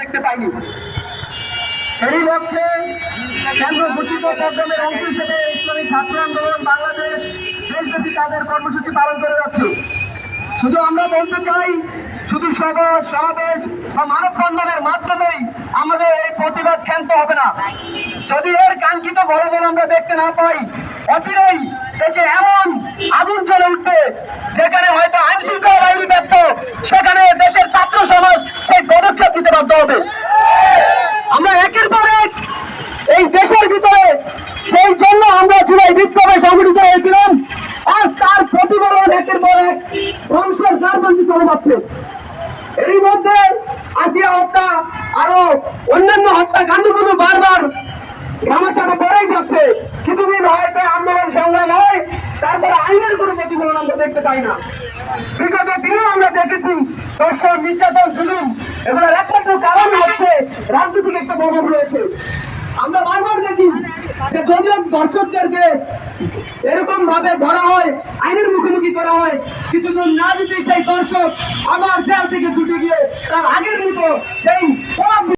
দেখতে পাইনি। সেই লক্ষ্যে কেন্দ্র ঘোষিত প্রোগ্রামের অংশ হিসেবে ইসলামী ছাত্র আন্দোলন বাংলাদেশ, দেশব্যাপী তাদের কর্মসূচি পালন করে যাচ্ছে। শুধু আমরা বলতে চাই, শুধু সভা, সমাবেশ বা মানববন্ধনের মাধ্যমেই আমাদের এই প্রতিবাদ ক্ষান্ত হবে না। যদি এর কাঙ্ক্ষিত ফলাফল আমরা দেখতে না পাই, অচিরেই দেশে এমন আগুন হবে। আমরা একের পর এক এই দেশের ভিতরে, সেই জন্য আমরা জুলাই বিপ্লবে সংগঠিত হয়েছিলাম। আজ তার প্রতিফলন একের পর ধ্বংসের দ্বারবন্দি চলে যাচ্ছে এরই মধ্যে আসিয়া হত্যা আরও অন্যান্য হত্যাকাণ্ডগুলো বারবার ঘামাচাপা পড়েই যাচ্ছে। কিছুদিন হয়তো আন্দোলন সংগ্রাম হয়, তারপরে আইনের কোনো প্রতিফলন আমরা দেখতে পাই না। বিগত দিনেও আমরা দেখেছি দর্শন নির্যাতন, জুলুম কারণ হচ্ছে রাজনৈতিক একটা প্রভাব রয়েছে। আমরা বারবার দেখি যে যদিও দর্শকদেরকে এরকম ভাবে ধরা হয়, আইনের মুখোমুখি করা হয়। কিছুদিন না দিতে সেই দর্শক আবার জেল থেকে ছুটে গিয়ে তার আগের মতো সেই